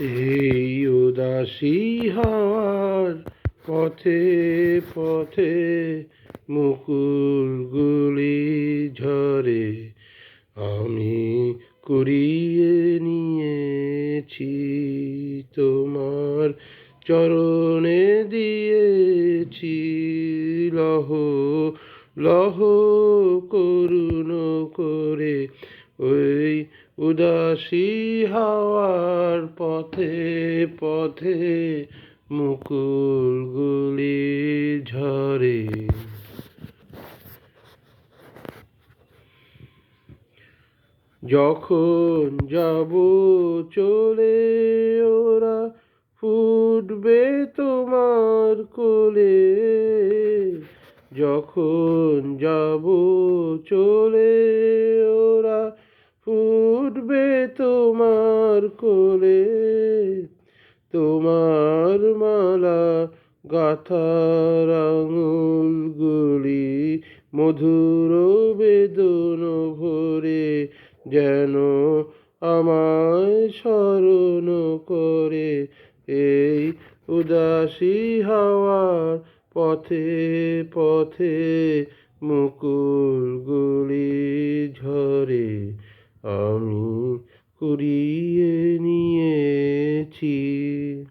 এই উদাসী হাওয়ার পথে পথে মুকুলগুলি ঝরে, আমি কুড়িয়ে নিয়েছি তোমার চরণে দিয়েছি লহ লহ করুণ করে, ওই উদাসী হাওয়ার পথে পথে মুকুলগুলি ঝরে। যখন যাব চলে, ওরা ফুটবে তোমার কোলে। যখন যাব চলে, ওরা ফুটবে তোমার কোলে, তোমার মালা গাথার আঙুলগুলি মধুর বেদন ভরে যেন আমায় স্মরণ করে। এই উদাসী হাওয়ার পথে পথে মুকুলগুলি ঝরে আমি কুড়িয়ে নিয়েছি।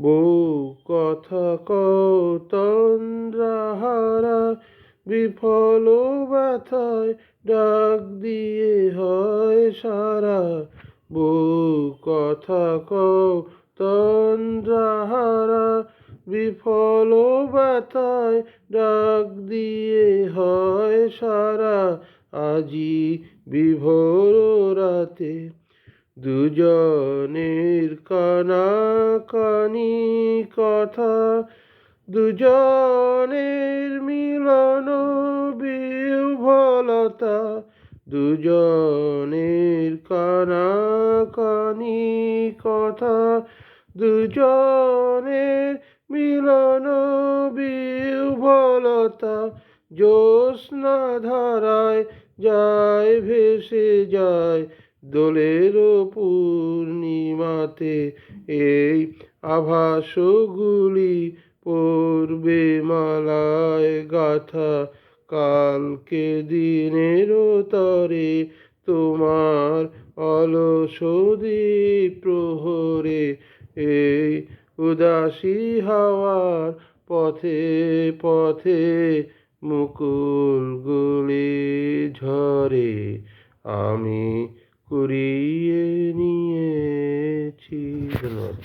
বউ কথা কতন্দ্রাহারা বিফল ব্যথায় ডাক দিয়ে হয় সারা। বউ কথা কতন্দ্রাহারা বিফল ব্যথায় ডাক দিয়ে হয় সারা। আজি বিভোর রাতে দুজনের কানাকানি কথা, দুজনের মিলন বিহ্বলতা, দুজনের কানাকানি কথা, দুজনের মিলন বিহ্বলতা জ্যোৎস্না ধারায় যায়, ভেসে যায় দোলের পূর্ণিমাতে। এই আভাসগুলি পড়বে মালায় গাথা, কালকে দিনের তরে তোমার অলসদি প্রহরে। এই উদাসী হাওয়ার পথে পথে মুকুলগুলি ঝরে আমি কুড়িয়ে নিয়েছি। ধন্যবাদ।